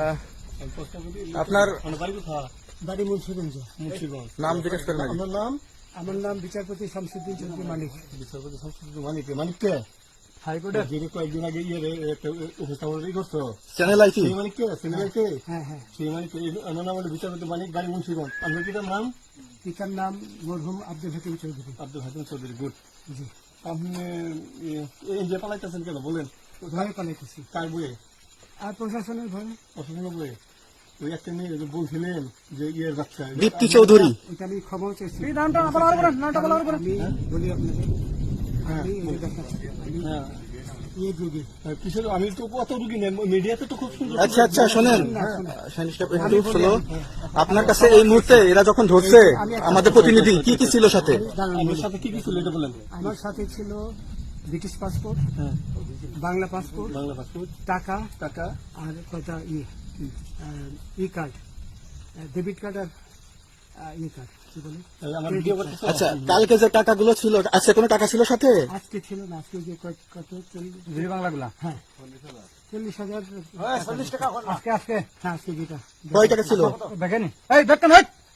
আহ, আপনার বাড়ি মুন্সিগঞ্জ নাম জিজ্ঞেস করেন আমার নাম আমার নাম বিচারপতি শামসুদ্দিন চৌধুরী মানিক বিচারপতি সংসদীয় মানিক মানিক কে হাইকোর্টের যিনি কয়েকদিন আগে ইয়ে উপস্থাপন করছ চ্যানেল আইটি সেই মানিক কে সিঙ্গেল কে হ্যাঁ হ্যাঁ সেই মানিক আমার নাম হলো বিচারপতি মানিক গাড়ি মুন্সিগঞ্জ আপনার কি নাম পিতার নাম মরহুম আব্দুল হাকিম চৌধুরী আব্দুল হাকিম চৌধুরী গুড জি আপনি ইয়ে, এই যে পালাইতেছেন কেন বলেন ভয়ে পালাইতেছি কার বইয়ে? আর প্রশাসনের ভয়ে অসুবিধা বইয়ে? ওই একটা মেয়ে যে বলছিলেন যে ইয়ের বাচ্চা দীপ্তি চৌধুরী। এটা আমি ক্ষমা চাইছি নামটা বলার পরে নামটা বলার পরে বলি আপনাকে আমি এই যে দেখাচ্ছি আমি হ্যাঁ। ইয়ে হ্যাঁ, তো কত রুগী নেই মিডিয়াতে তো খুব সুন্দর আচ্ছা আচ্ছা শোনেন। আপনার কাছে এই মুহূর্তে এরা যখন ধরছে আমাদের প্রতিনিধি কি কি ছিল সাথে? আমার সাথে কি কি ছিল এটা বলেন। আমার সাথে ছিল ব্রিটিশ পাসপোর্ট হ্যাঁ। বাংলা পাসপোর্ট বাংলা পাসপোর্ট টাকা টাকা। আর কয়টা e e card debit card আর ই কার্ড আচ্ছা কালকে যে টাকাগুলো ছিল আজকে কোনো টাকা ছিল সাথে? আজকে ছিল না আজকে যে কত চল্লিশ? বাংলাগুলা? হ্যাঁ। চল্লিশ হাজার। আজকে আজকে হ্যাঁ আজকে যেটা। কয় টাকা ছিল? দেখেনি। এই দেখেন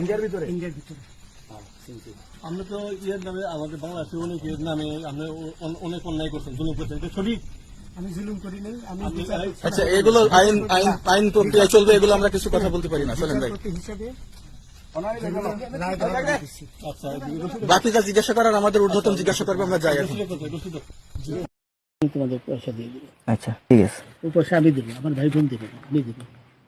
ইন্ডিয়ার ভিতরে? ইন্ডিয়ার ভিতরে। আমরা তো ইয়ের নামে আমাদের বাংলাদেশে অনেক ইয়ের নামে আমরা অনেক অন্যায় করছেন জুলুম করছেন এটা সঠিক? আমি জুলুম করি নাই আমি আচ্ছা এগুলো আইন আইন আইন প্রক্রিয়া চলবে এগুলো আমরা কিছু কথা বলতে পারি না চলেন ভাই। হিসাবে। আচ্ছা যা জিজ্ঞাসা করার আমাদের ঊর্ধ্বতন জিজ্ঞাসা করবে আমরা যাই তোমাদের পয়সা দিয়ে দেবো। আচ্ছা ঠিক আছে। ও পয়সা আমি দেবো আমার ভাই বোন দেবে আমি দেবো।